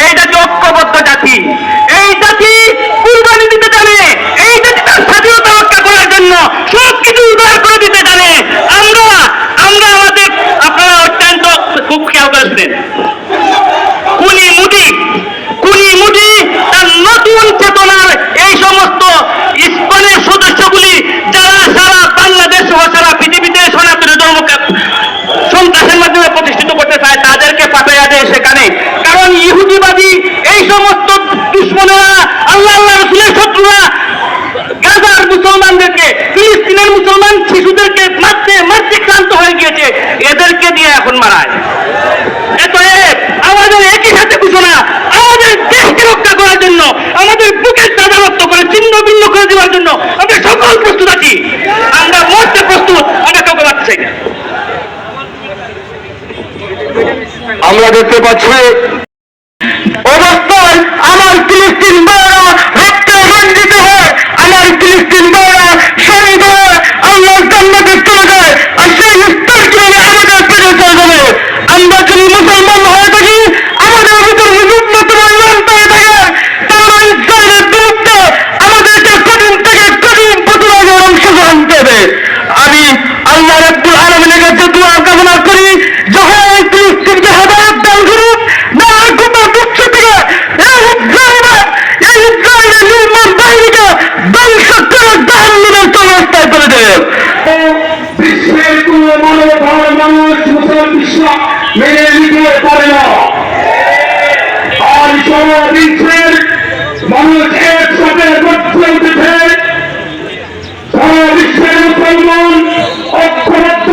এই জাতি ঐক্যবদ্ধ আল্লাহ আল্লাহ রসুলের শত্রুরা গাজার মুসলমানদেরকে, ফিলিস্তিনের মুসলমান শিশুদেরকে মারতে মারতে ক্লান্ত হয়ে গিয়েছে, এদেরকে দিয়ে এখন মারায়। আমাদের একই সাথে ঘোষণা, আমাদের দেশকে রক্ষা করার জন্য, আমাদের বুকের তাজারত্ব করে, ছিন্ন ভিন্ন করে দেওয়ার জন্য আমরা সকল প্রস্তুত আছি। আমরা মরতে প্রস্তুত, আমরা কাউকে আমরা দেখতে পাচ্ছি অবস্থায় আমার ফিলিস্তিন বড়রা রক্তে রঞ্জিত হয় আমার ফিলিস্তিন বড়রা শহীদ হয় আল্লাহর জান্নাতে চলে যায় আর সেই স্তর কীভাবে আমাদের পেটে চলে যাবে আমরা যদি মুসলমান হয়ে থাকি আমাদের ভিতরে ন্যূনতম ইমান পেয়ে থাকে তাহলে ইসরায়েলের বিরুদ্ধে আমাদেরকে কঠিন থেকে কঠিন প্রতিবাদে অংশগ্রহণ করবে আমি আল্লাহ রব্বুল কাছে দোয়া কামনা করি যখন ফিলিস্তিনকে হেদায়ত দান করুন না গোটা বিশ্ব থেকে এই ইসরায়েলের এই ইসরায়েলের নির্মাণ বাহিনীকে ধ্বংস করে জাহান্নামের চলস্থায় করে দেবে। বিশ্বের কোন মনোভাব মানুষ মুসলমান বিশ্ব মেনে নিতে পারে না। আর বিশ্বের মানুষ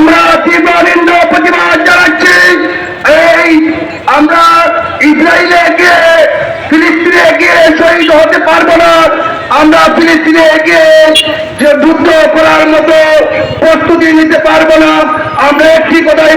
আমরা তীব্র নিন্দ প্রতিবাদ জানাচ্ছি। এই আমরা ইসরায়েলে গিয়ে, ফিলিস্তিনে গিয়ে শহীদ হতে পারব না। আমরা ফিলিস্তিনে গিয়ে যে যুদ্ধ করার মতো প্রস্তুতি নিতে পারব না। আমরা একটি কথাই